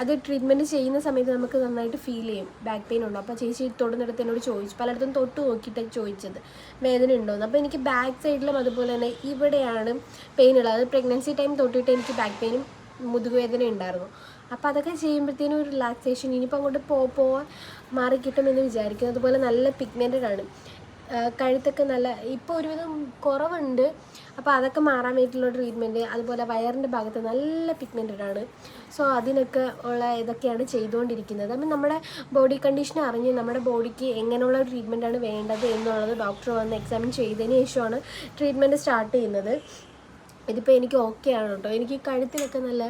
S1: അത് ട്രീറ്റ്മെന്റ് ചെയ്യുന്ന സമയത്ത് നമുക്ക് നന്നായിട്ട് ഫീൽ ചെയ്യും. ബാക്ക് പെയിൻ ഉണ്ടോ? അപ്പോൾ ചേച്ചി തൊടുന്നിടത്ത് എന്നോട് ചോദിച്ചു. പലയിടത്തും തൊട്ട് നോക്കിയിട്ട് ചോദിച്ചത്. വേദന ഉണ്ടോയെന്ന് അപ്പോൾ എനിക്ക് ബാക്ക് സൈഡിലും അതുപോലെ തന്നെ ഇവിടെയാണ് പെയിൻ ഉള്ളത്. അത് പ്രഗ്നൻസി ടൈം തൊട്ടിട്ട് എനിക്ക് ബാക്ക് പെയിനും മുതുകുവേദന ഉണ്ടായിരുന്നു. അപ്പോൾ അതൊക്കെ ചെയ്യുമ്പോഴത്തേനും ഒരു റിലാക്സേഷൻ ഇനിയിപ്പോൾ അങ്ങോട്ട് പോ പോവാൻ മാറി കിട്ടുമെന്ന് വിചാരിക്കുന്നു. അതുപോലെ നല്ല പിഗ്മെന്റഡ് ആണ്. കഴുത്തൊക്കെ നല്ല ഇപ്പോൾ ഒരുവിധം കുറവുണ്ട്. അപ്പോൾ അതൊക്കെ മാറാൻ വേണ്ടിയിട്ടുള്ള ട്രീറ്റ്മെന്റ് അതുപോലെ വയറിന്റെ ഭാഗത്ത് നല്ല പിഗ്മെന്റഡാണ് സോ അതിനൊക്കെ ഉള്ള ഇതൊക്കെയാണ് ചെയ്തുകൊണ്ടിരിക്കുന്നത്. അപ്പം നമ്മുടെ ബോഡി കണ്ടീഷൻ അറിഞ്ഞ് നമ്മുടെ ബോഡിക്ക് എങ്ങനെയുള്ള ട്രീറ്റ്മെന്റാണ് വേണ്ടത് എന്നുള്ളത് ഡോക്ടർ വന്ന് എക്സാമിൻ ചെയ്തതിന് ശേഷമാണ് ട്രീറ്റ്മെന്റ് സ്റ്റാർട്ട് ചെയ്യുന്നത്. ഇതിപ്പോൾ എനിക്ക് ഓക്കെ ആണ് കേട്ടോ. എനിക്ക് കഴുത്തിലൊക്കെ നല്ല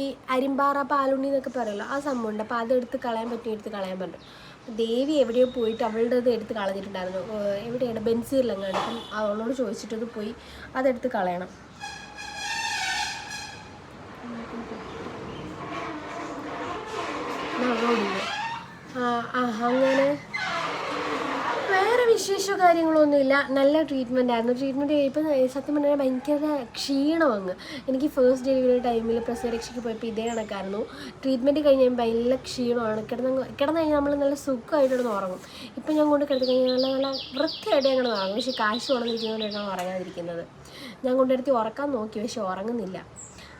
S1: ഈ അരിമ്പാറ പാലുണ്ണി എന്നൊക്കെ പറയുമല്ലോ ആ സംഭവമുണ്ട്. അപ്പോൾ അതെടുത്ത് കളയാൻ പറ്റും എടുത്ത് കളയാൻ പറ്റും ദേവി എവിടെയോ പോയിട്ട് അവളുടെ അത് എടുത്ത് കളഞ്ഞിട്ടുണ്ടായിരുന്നു. എവിടെയാണ്? ബെൻസീറിലെങ്ങാണ്ട് അപ്പം അവളോട് ചോദിച്ചിട്ടത് പോയി അതെടുത്ത് കളയണം. അങ്ങനെ വേറെ വിശേഷ കാര്യങ്ങളൊന്നുമില്ല നല്ല ട്രീറ്റ്മെന്റ് ആയിരുന്നു. ട്രീറ്റ്മെന്റ് കഴിയുമ്പോൾ സത്യം പറഞ്ഞാൽ ഭയങ്കര ക്ഷീണം അങ്ങ്. എനിക്ക് ഫസ്റ്റ് ഡെലിവറി ടൈമിൽ പ്രസവരക്ഷയ്ക്ക് പോയപ്പോൾ ഇതേ കണക്കായിരുന്നു. ട്രീറ്റ്മെന്റ് കഴിഞ്ഞ് കഴിയുമ്പോൾ നല്ല ക്ഷീണമാണ്. കിടന്ന് കിടന്നു കഴിഞ്ഞാൽ നമ്മൾ നല്ല സുഖമായിട്ട് ഉറങ്ങും. ഇപ്പം ഞാൻ കൊണ്ട് കിടത്തി കഴിഞ്ഞാൽ നല്ല നല്ല വൃത്തിയായിട്ട് ഞങ്ങൾ കിടന്ന് ഉറങ്ങും. പക്ഷേ കാശ് ഉണർന്നിരിക്കുന്നതുകൊണ്ടാണ് ഉറങ്ങാതിരിക്കുന്നത്. ഞാൻ കൊണ്ടെടുത്ത് ഉറക്കാൻ നോക്കി. പക്ഷേ ഉറങ്ങുന്നില്ല.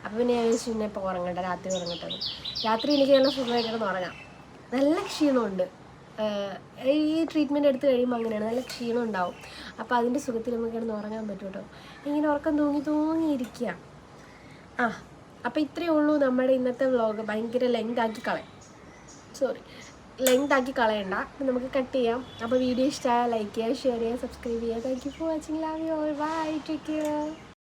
S1: അപ്പോൾ പിന്നെ ഞാൻ വിചാരിച്ചു പിന്നെ ഇപ്പോൾ ഉറങ്ങട്ടെ രാത്രി ഉറങ്ങട്ടെ രാത്രി എനിക്ക് നല്ല സുഖമായിട്ട് കിടന്ന് ഉറങ്ങാം. നല്ല ക്ഷീണമുണ്ട്. ഈ ട്രീറ്റ്മെന്റ് എടുത്തു കഴിയുമ്പോൾ അങ്ങനെയാണ് നല്ല ക്ഷീണം ഉണ്ടാവും. അപ്പോൾ അതിന്റെ സുഖത്തിൽ നമുക്ക് കിടന്ന് ഉറങ്ങാൻ പറ്റും കേട്ടോ ഇങ്ങനെ ഉറക്കം തൂങ്ങി തൂങ്ങിയിരിക്കുക ആ അപ്പോൾ ഇത്രയേ ഉള്ളൂ നമ്മുടെ ഇന്നത്തെ വ്ളോഗ് ഭയങ്കര ലെങ്ത് ആക്കി കളയാം സോറി ലെങ്ത് ആക്കി കളയണ്ട. അപ്പം നമുക്ക് കട്ട് ചെയ്യാം. അപ്പോൾ വീഡിയോ ഇഷ്ടമായ ലൈക്ക് ചെയ്യുക ഷെയർ ചെയ്യുക സബ്സ്ക്രൈബ് ചെയ്യുക. Thank you for watching love you all bye take care